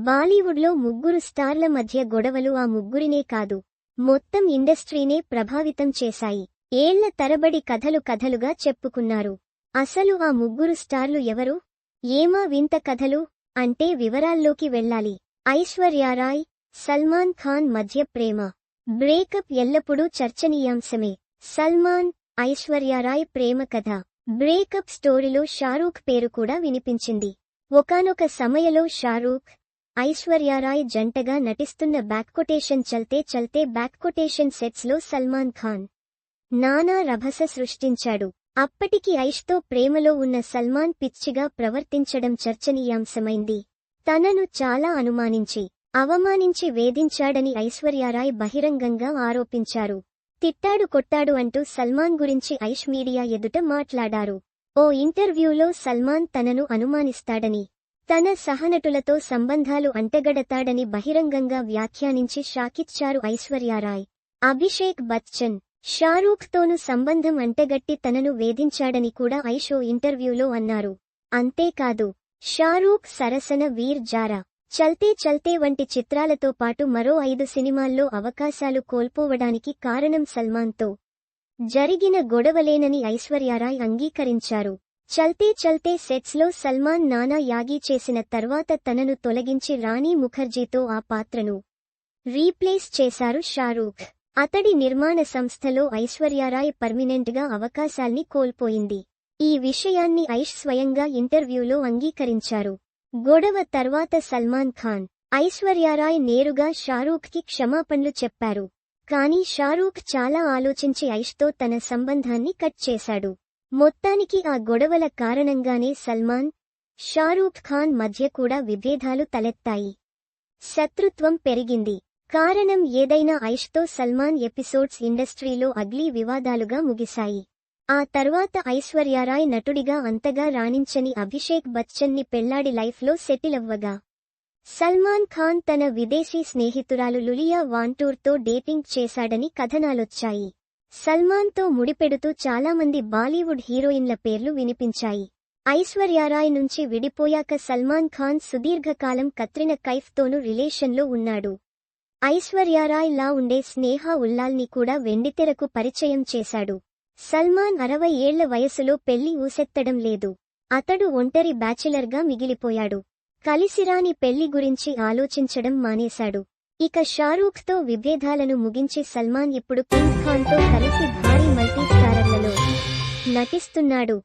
బాలీవుడ్లో ముగ్గురు స్టార్ల మధ్య గొడవలు ఆ ముగ్గురినే కాదు మొత్తం ఇండస్ట్రీనే ప్రభావితం చేశాయి. ఏళ్ళ తరబడి కథలు కథలుగా చెప్పుకున్నారు. అసలు ఆ ముగ్గురు స్టార్లు ఎవరు? ఏమా వింత కథలు? అంటే వివరాల్లోకి వెళ్ళాలి. ఐశ్వర్యారాయ్ సల్మాన్ ఖాన్ మధ్య ప్రేమ. బ్రేకప్ ఎల్లప్పుడూ చర్చనీయాంశమే. సల్మాన్ ఐశ్వర్యారాయ్ ప్రేమ కథ. బ్రేకప్ స్టోరీలో షారూఖ్ పేరు కూడా వినిపించింది. ఒకానొక సమయలో షారూఖ్ ఐశ్వర్యారాయ్ జంటగా నటిస్తున్న బ్యాక్కొటేషన్ చల్తే చల్తే బ్యాక్కొటేషన్ సెట్స్లో సల్మాన్ ఖాన్. నానా రభస సృష్టించాడు. అప్పటికి ఐష్తో ప్రేమలో ఉన్న సల్మాన్ పిచ్చిగా ప్రవర్తించడం చర్చనీయాంశమైంది. తనను చాలా అనుమానించి అవమానించి వేధించాడని ఐశ్వర్యారాయ్ బహిరంగంగా ఆరోపించారు. తిట్టాడు కొట్టాడు అంటూ సల్మాన్ గురించి ఐష్ మీడియా ఎదుట మాట్లాడారు. ఓ ఇంటర్వ్యూలో సల్మాన్ తనను అనుమానిస్తాడని తన సహనటులతో సంబంధాలు అంటగడతాడని బహిరంగంగా వ్యాఖ్యానించి షాకిచ్చారు ఐశ్వర్యారాయ్. అభిషేక్ బచ్చన్ షారూఖ్తోను సంబంధం అంటగట్టి తనను వేధించాడని కూడా ఐషో ఇంటర్వ్యూలో అన్నారు. అంతేకాదు షారూఖ్ సరసన వీర్ జారా చల్తే చల్తే వంటి చిత్రాలతో పాటు మరో ఐదు సినిమాల్లో అవకాశాలు కోల్పోవడానికి కారణం సల్మాన్తో జరిగిన గొడవలేనని ఐశ్వర్యారాయ్ అంగీకరించారు. చల్తే చల్తే సెట్స్లో సల్మాన్ నానా యాగీ చేసిన తర్వాత తనను తొలగించి రాణి ముఖర్జీతో ఆ పాత్రను రీప్లేస్ చేశారు షారూఖ్. అతడి నిర్మాణ సంస్థలో ఐశ్వర్యారాయ్ పర్మినెంట్గా అవకాశాల్ని కోల్పోయింది. ఈ విషయాన్ని ఐష్ స్వయంగా ఇంటర్వ్యూలో అంగీకరించారు. గొడవ తర్వాత సల్మాన్ ఖాన్ ఐశ్వర్యారాయ్ నేరుగా షారూఖ్కి క్షమాపణలు చెప్పారు. కానీ షారూఖ్ చాలా ఆలోచించి ఐష్తో తన సంబంధాన్ని కట్ చేశాడు. మొత్తానికి ఆ గొడవల కారణంగానే సల్మాన్ షారూఖ్ ఖాన్ మధ్య కూడా విభేదాలు తలెత్తాయి. శత్రుత్వం పెరిగింది. కారణం ఏదైనా ఐష్తో సల్మాన్ ఎపిసోడ్స్ ఇండస్ట్రీలో అగ్లీ వివాదాలుగా ముగిశాయి. ఆ తర్వాత ఐశ్వర్యారాయ్ నటుడిగా అంతగా రాణించని అభిషేక్ బచ్చన్ని పెళ్ళాడి లైఫ్లో సెటిల్ అవ్వగా. సల్మాన్ ఖాన్ తన విదేశీ స్నేహితురాలు లులియా వాంటూర్తో డేటింగ్ చేశాడని కథనాలొచ్చాయి. సల్మాన్తో ముడిపెడుతూ చాలామంది బాలీవుడ్ హీరోయిన్ల పేర్లు వినిపించాయి. ఐశ్వర్యారాయ్ నుంచి విడిపోయాక సల్మాన్ ఖాన్ సుదీర్ఘకాలం కత్రిన కైఫ్తోనూ రిలేషన్లో ఉన్నాడు. ఐశ్వర్యారాయ్ లా ఉండే స్నేహ ఉల్లాల్ని కూడా వెండితెరకు పరిచయం చేశాడు. సల్మాన్ అరవై ఏళ్ళ వయసులో పెళ్ళి ఊసెత్తడం లేదు. అతడు ఒంటరి బ్యాచిలర్గా మిగిలిపోయాడు. కలిసిరాని పెళ్ళి గురించి ఆలోచించడం మానేశాడు. ఇక షారూఖ్తో విభేదాలను ముగించి సల్మాన్ ఇప్పుడు కింగ్ ఖాన్తో కలిసి భారీ మల్టీ స్టారర్లలో నటిస్తున్నాడు.